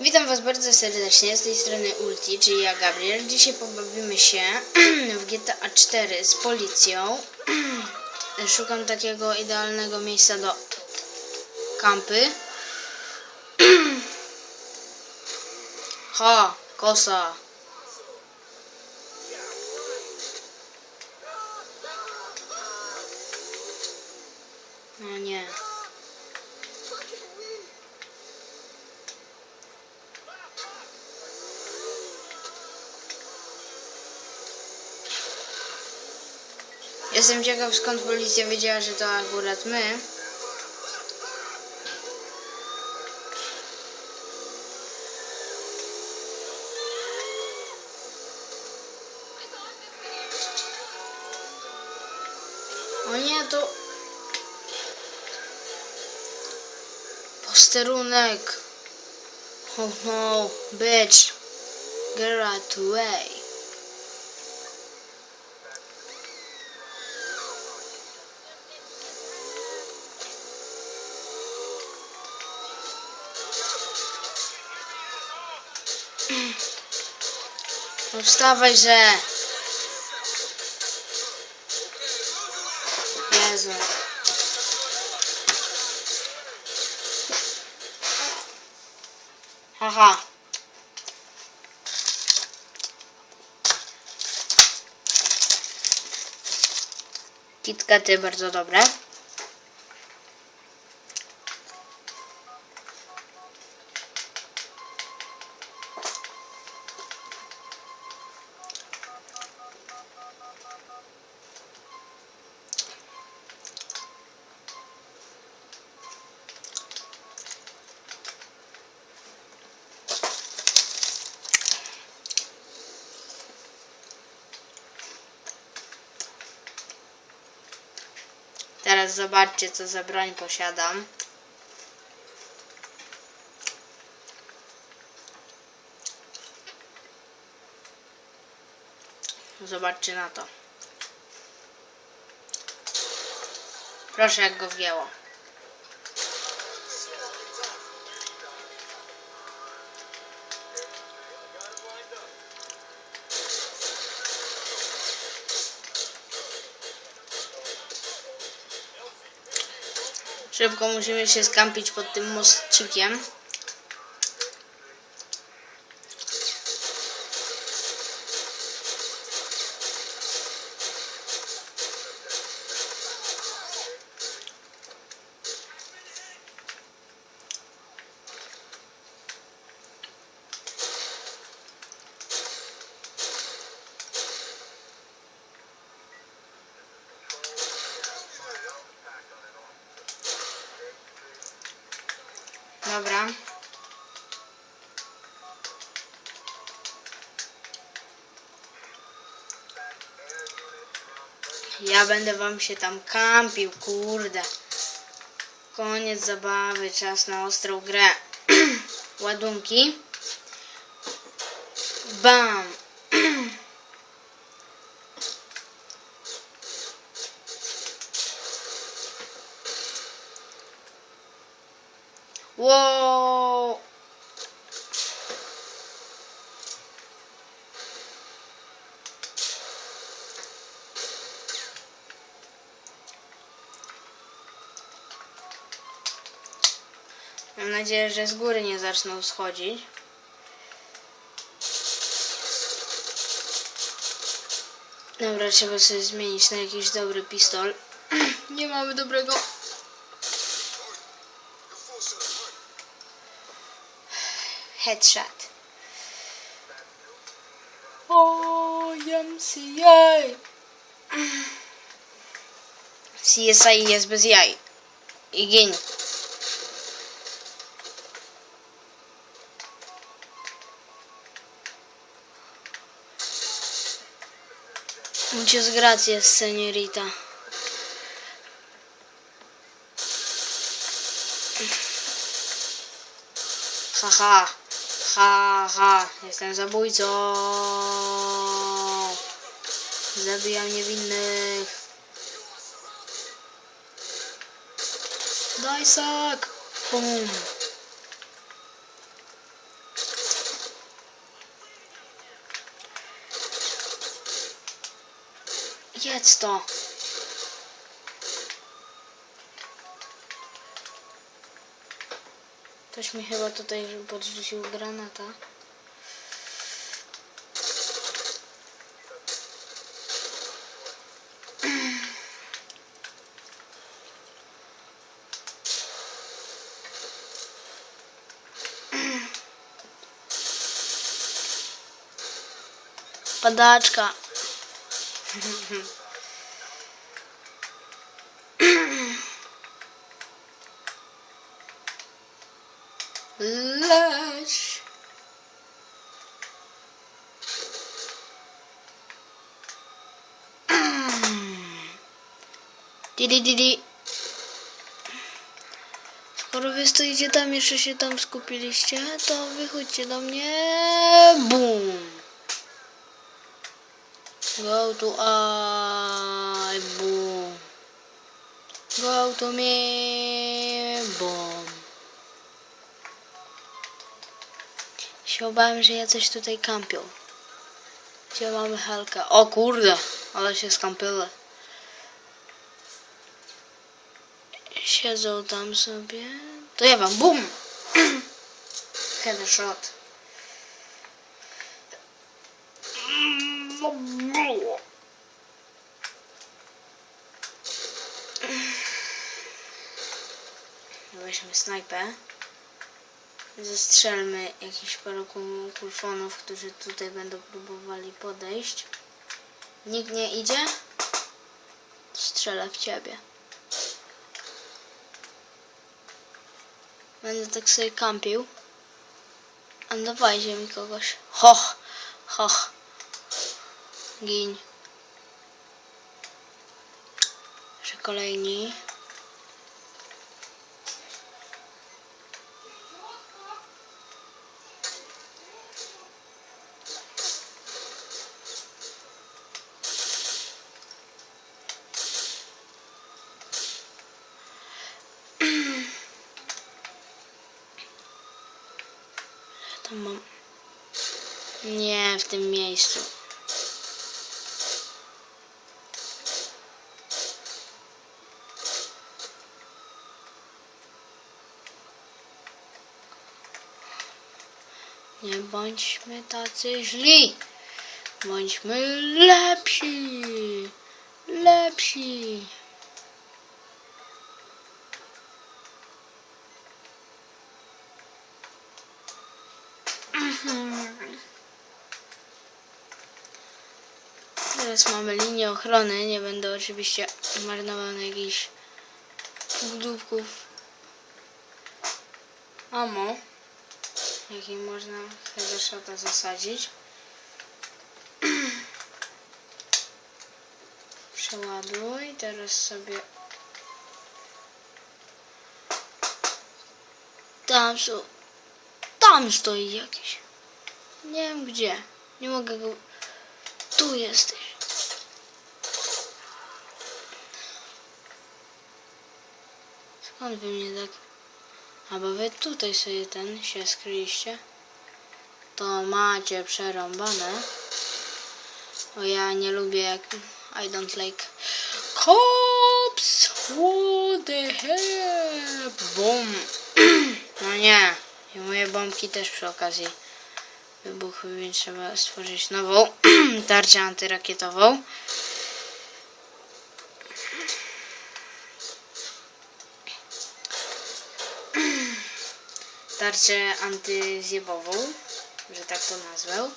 Witam Was bardzo serdecznie, z tej strony Ulti, czyli ja Gabriel. Dzisiaj pobawimy się w GTA 4 z policją. Szukam takiego idealnego miejsca do kampy. Ha, kosa. No nie. Jestem ciekaw skąd policja wiedziała, że to akurat my. O nie, to... Posterunek. Oh no, bitch. Get out way. No wstawaj, że... Jezu. Haha. KitKaty bardzo dobre. Teraz zobaczcie, co za broń posiadam. Zobaczcie na to. Proszę, jak go wgięło. Szybko musimy się skampić pod tym mościkiem. Dobra. Ja będę wam się tam kampił, kurde. Koniec zabawy, czas na ostrą grę. Ładunki. Bam. Wow. Mam nadzieję, że z góry nie zaczną schodzić. Dobra, trzeba sobie zmienić na jakiś dobry pistol. nie mamy dobrego. Headshot. O, MCI. CSI jest bez jaj. I gin. Muchas gracias, señorita. Haha. Ha, ha. Jestem zabójcą. Zabijam niewinnych. Daj sak. Pum. Jedz to. Ktoś mi chyba tutaj podrzucił granata. Padaczka. Leć. Didi didi. Skoro wy stoicie tam, jeszcze się tam skupiliście, to wychodźcie do mnie. Boom. Go to I boom. Go to me boom. Się obawiam, że ja coś tutaj kampią. Gdzie mamy Helkę? O kurde, ale się skampyle. Siedzą tam sobie. To ja wam bum! Headshot. Weźmy snajpę. Zestrzelmy jakiś paru kulfonów, którzy tutaj będą próbowali podejść. Nikt nie idzie? Strzelę w ciebie. Będę tak sobie kampił. A dawajcie mi kogoś. Hoch! Hoch! Gin. Jeszcze kolejni. Tam mam. Nie w tym miejscu. Nie bądźmy tacy źli. Bądźmy lepsi. Lepsi. Teraz mamy linię ochrony. Nie będę oczywiście marnował na jakichś budówków amo, jakiej można headshota zasadzić. Przeładuj. Teraz sobie tam są tam stoi jakiś. Nie wiem gdzie. Nie mogę go. Tu jesteś. Skąd wy mnie tak... A bo wy tutaj sobie ten się skryliście. To macie przerąbane. Bo ja nie lubię jak... I don't like... Cops! What the hell? Boom! No nie. I moje bombki też przy okazji wybuchły, więc trzeba stworzyć nową tarczę antyrakietową. Tarczę antyzjebową, że tak to nazwę.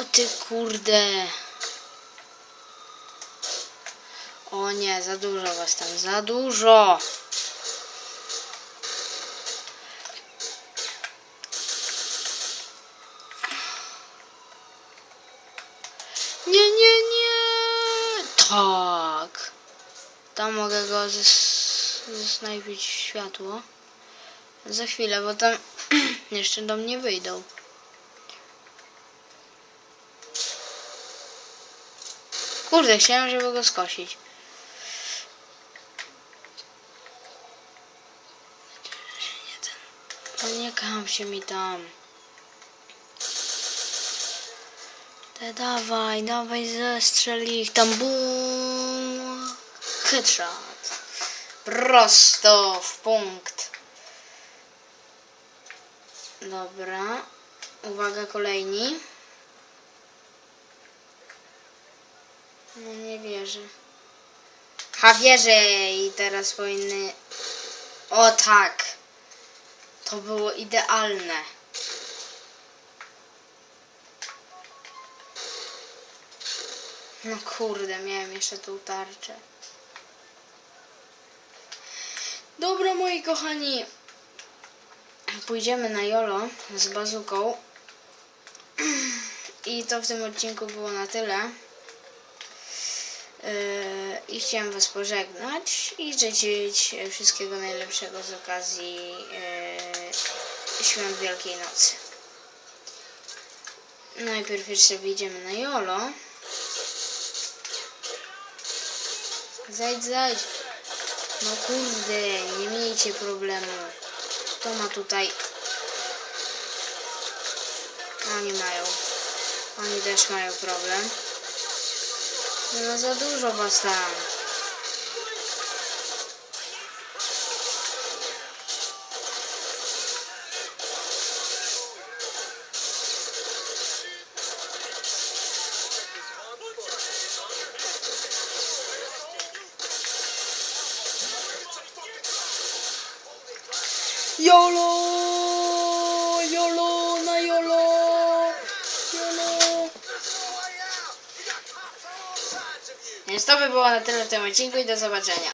O ty kurde. O nie, za dużo was tam, za dużo. Nie, nie, nie! Tak. Tam mogę go zes- zesnajpić w światło. Za chwilę, bo tam jeszcze do mnie wyjdą. Kurde, chciałem, żeby go skosić. Nie kam się mi tam. E, dawaj, dawaj, zestrzel ich tam, bum. Headshot. Prosto w punkt. Dobra. Uwaga, kolejni. No nie wierzę. Ha, wierzę i teraz powinny... O tak. To było idealne. No kurde, miałem jeszcze tą tarczę. Dobra, moi kochani. Pójdziemy na Jolo z bazuką. I to w tym odcinku było na tyle. Yy, I chciałem Was pożegnać i życzyć wszystkiego najlepszego z okazji yy, Świąt Wielkiej Nocy. Najpierw jeszcze wyjdziemy na Jolo. Zajdź, zajdź. No kurde, nie miejcie problemu. Kto ma tutaj... Oni mają. Oni też mają problem. No za dużo was tam. YOLO! YOLO na YOLO! YOLO! Więc to by było na tyle w tym odcinku i do zobaczenia.